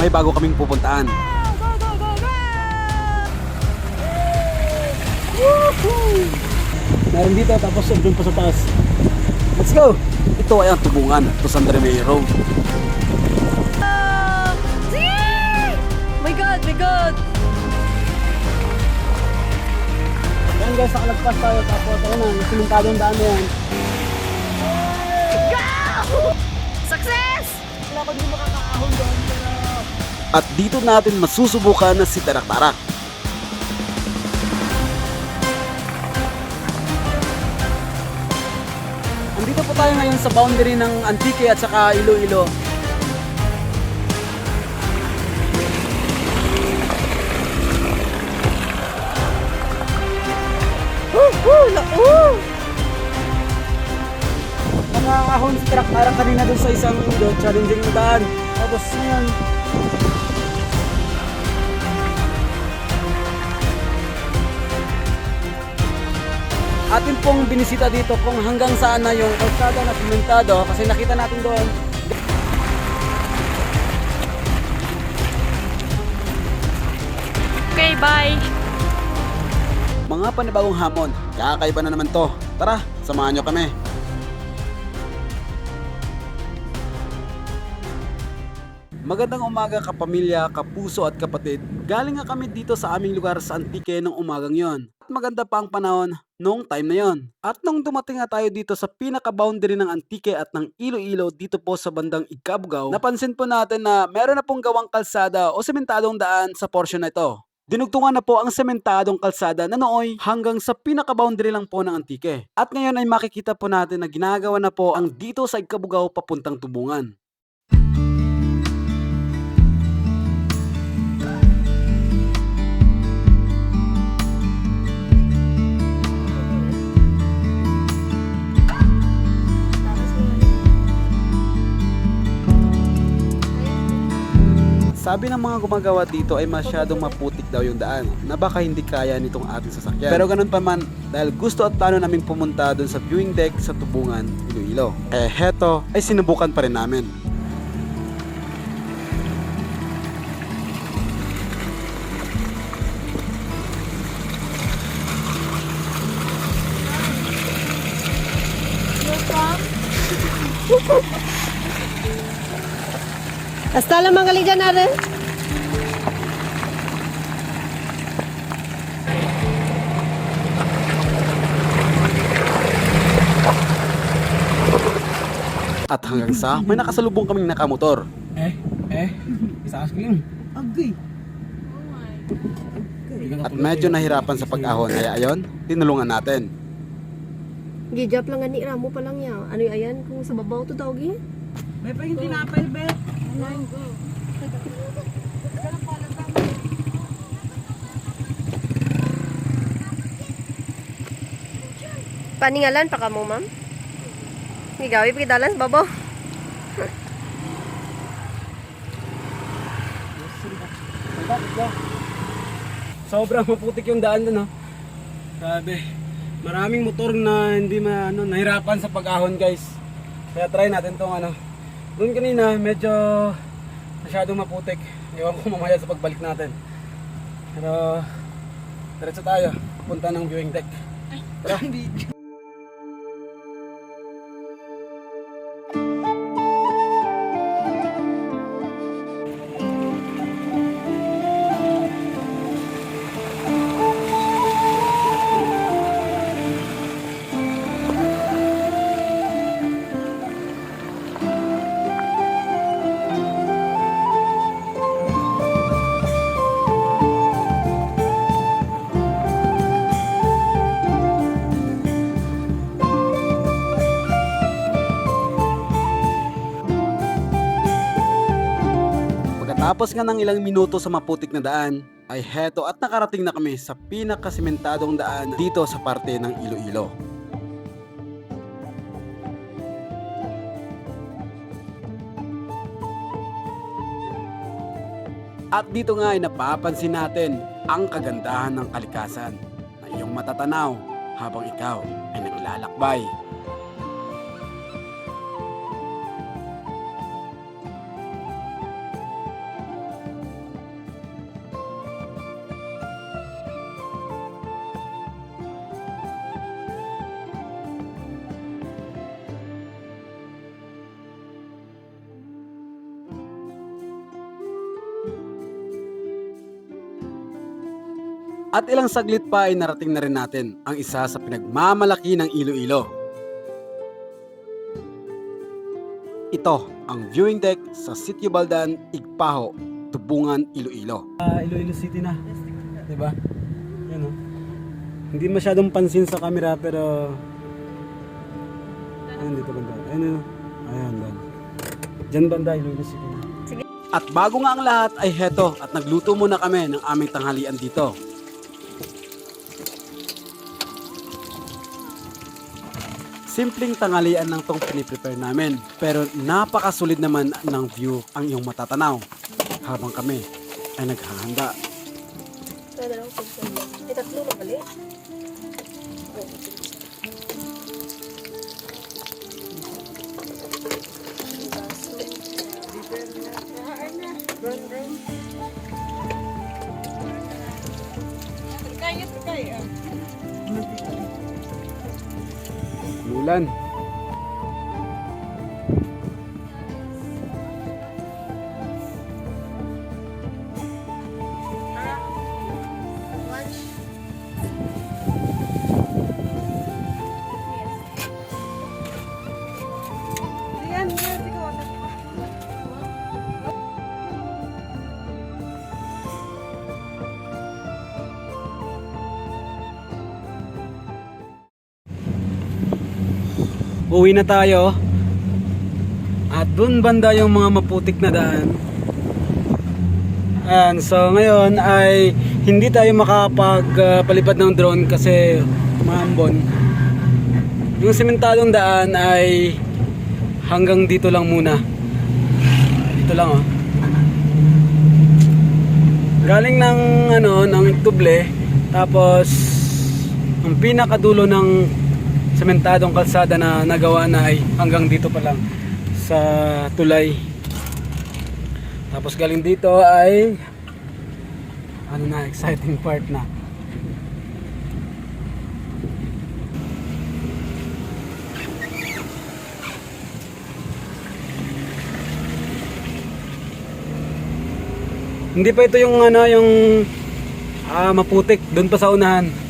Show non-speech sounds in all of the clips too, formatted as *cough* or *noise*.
may bago kaming pupuntaan. Meron dito tapos doon pa sa taas. Let's go! Ito ay ang tubungan to San Remey Road. My God, my God! Yan guys, nakalagpas tayo tapos ayun na, yung simentadong daan na yan. At dito natin masusubukan na si Tarak-Tarak. Andito po tayo ngayon sa boundary ng Antique at saka Iloilo. Woo! Woo! Mga ahon si parang kanina doon sa isang challenging na daan. Tapos ngayon, atin pong binisita dito kung hanggang saan na yung kalsada na simentado kasi nakita natin doon Okay, bye! Mga panibagong hamon, kakaiba na naman to. Tara, samahan nyo kami. Magandang umaga kapamilya, kapuso at kapatid. Galing nga kami dito sa aming lugar sa Antique ng umagang yon. Maganda pa ang panahon nung time na yon. At nung dumating nga tayo dito sa pinaka-boundary ng Antique at ng Iloilo dito po sa bandang Ikabugaw, napansin po natin na meron na pong gawang kalsada o sementadong daan sa portion na ito. Dinugtungan na po ang sementadong kalsada na nooy hanggang sa pinaka-boundary lang po ng Antique. At ngayon ay makikita po natin na ginagawa na po ang dito sa Ikabugaw papuntang Tubungan. Sabi ng mga gumagawa dito ay masyadong maputik daw yung daan na baka hindi kaya nitong ating sasakyan. Pero ganun pa man, dahil gusto at plano naming pumunta doon sa viewing deck sa Tubungan, Iloilo. Eh heto ay sinubukan pa rin namin. Na rin. At hanggang sa may nakasalubong kaming nakamotor. Eh, eh, isa asking. Agay. At medyo nahirapan sa pag-ahon kaya ayon, tinulungan natin. Gijap lang ani ramo pa lang ya. Ano yung ayan kung sa babaw to daw gi? May pa yung tinapay, be. Paningalan pa ka mo, ma'am? Higawi pa kidalan sa babaw. Sobrang maputik yung daan doon, no? Grabe. Maraming motor na hindi ma, ano, nahirapan sa pag-ahon, guys. Kaya try natin tong ano. Doon kanina, medyo masyadong maputik. Ewan ko mamaya sa pagbalik natin. Pero, diretso tayo. Punta ng viewing deck. Tara. Pagkatapos nga ng ilang minuto sa maputik na daan, ay heto at nakarating na kami sa pinakasimentadong daan dito sa parte ng Iloilo. At dito nga ay napapansin natin ang kagandahan ng kalikasan na iyong matatanaw habang ikaw ay naglalakbay. At ilang saglit pa ay narating na rin natin ang isa sa pinagmamalaki ng Iloilo. Ito ang viewing deck sa Sitio Baldan, Igpaho, Tubungan, Iloilo. Ah, Iloilo City na. 'Di ba? Yan oh. Hindi masyadong pansin sa camera pero Ayun dito banda. Ayun yun. Ayun doon. Diyan banda Iloilo City na. At bago nga ang lahat ay heto at nagluto muna kami ng aming tanghalian dito. Simpleng tanghalian lang tong piniprepare namin pero napakasulit naman ng view ang iyong matatanaw habang kami ay naghahanda. May tatlo na bali. 咱. Uwi na tayo. At dun banda yung mga maputik na daan. Ayan, so ngayon ay hindi tayo makapagpalipad ng drone kasi maambon. Yung simentadong daan ay hanggang dito lang muna. Dito lang oh. Galing ng ano, ng tuble tapos ang pinakadulo ng sementadong kalsada na nagawa na ay hanggang dito pa lang sa tulay. Tapos galing dito ay ano na exciting part na. Hindi pa ito yung ano yung ah, maputik doon pa sa unahan.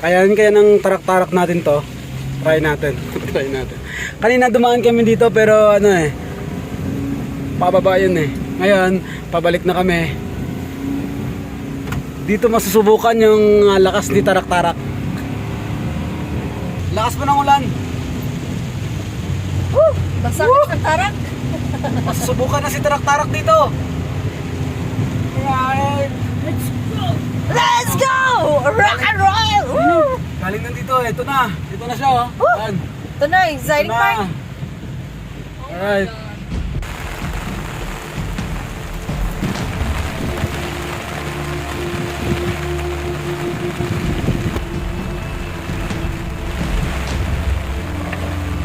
Kaya kaya ng tarak-tarak natin to. Try natin. *laughs* Try natin. Kanina dumaan kami dito pero ano eh. Pababa yun eh. Ngayon, pabalik na kami. Dito masusubukan yung ah, lakas ni tarak-tarak. Lakas pa ng ulan. Woo! Basa ka sa tarak. *laughs* Masusubukan na si tarak-tarak dito. Right. Let's go! Rock and roll! Woo! Galing nandito, ito na. Ito na siya oh. Yan. Ito na, exciting Ito na. part. Alright.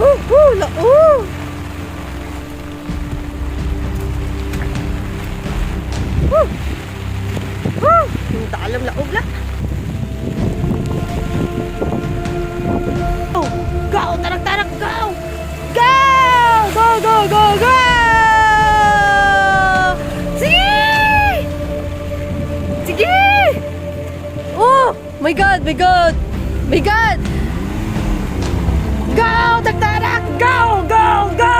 Woo! Woo! La Woo! Woo! Woo! Hindi alam laog la. My God! My God! My God! Go! Tagtarak! Go! Go! Go!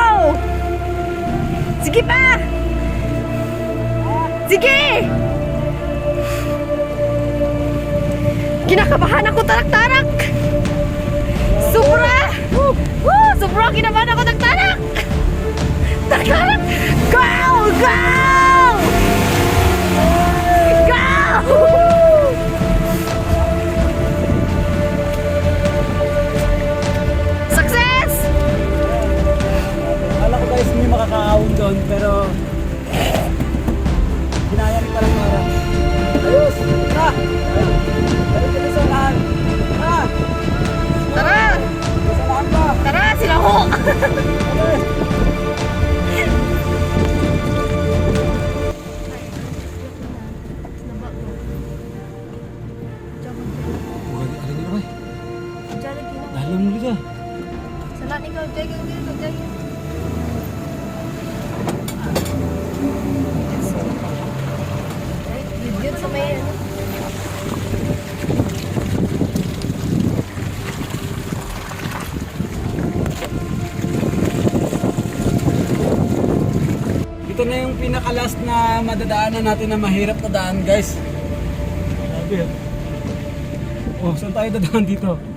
Sige pa! Sige! Kinakabahan ako tarak-tarak! Sobra! Woo! Woo! Sobra kinabahan ako tarak-tarak! Tarak-tarak! Go! Go! Go! Na yung pinaka-last na madadaanan natin na mahirap na daan, guys. Grabe. Oh, saan tayo dadaan dito?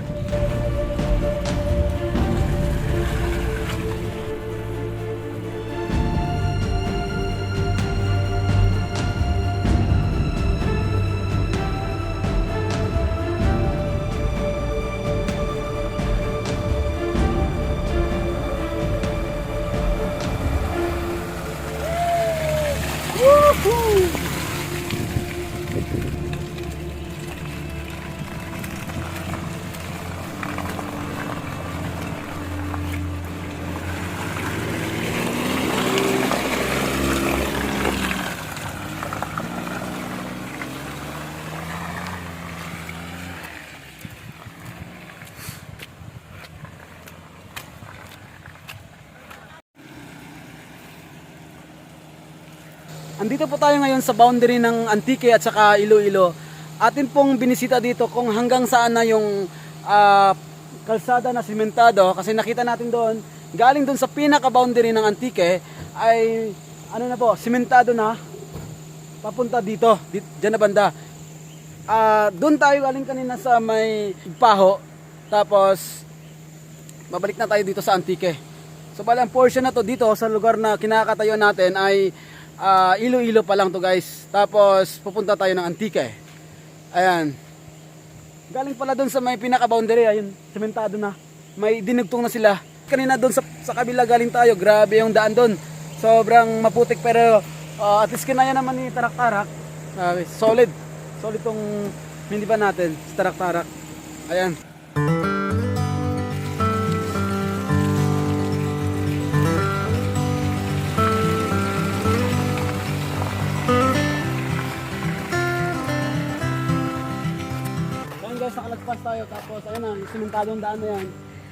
Andito po tayo ngayon sa boundary ng Antique at saka Iloilo. Atin pong binisita dito kung hanggang saan na yung ah, kalsada na simentado kasi nakita natin doon galing doon sa pinaka boundary ng Antique ay ano na po, simentado na papunta dito, dito dyan na banda. Ah, doon tayo galing kanina sa may paho tapos babalik na tayo dito sa Antique. So bali ang portion na to dito sa lugar na kinakatayo natin ay ah, Iloilo pa lang to guys. Tapos pupunta tayo ng Antique. Ayan. Galing pala doon sa may pinaka-boundary, ayun, sementado na. May dinugtong na sila. Kanina doon sa, sa kabila galing tayo, grabe yung daan doon. Sobrang maputik pero ah, at least kinaya naman ni Tarak-Tarak. Grabe, solid. Solid tong hindi ba natin, Tarak-Tarak. Ayan. Ayan guys, nakalagpas tayo tapos ayun na, simentadong daan na yan.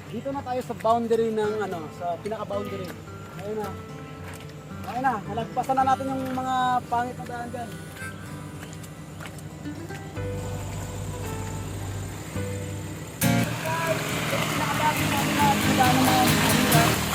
Dito na tayo sa boundary ng ano, sa pinaka-boundary. Ayun na. Ayun na, nalagpasan na natin yung mga pangit na daan dyan. Work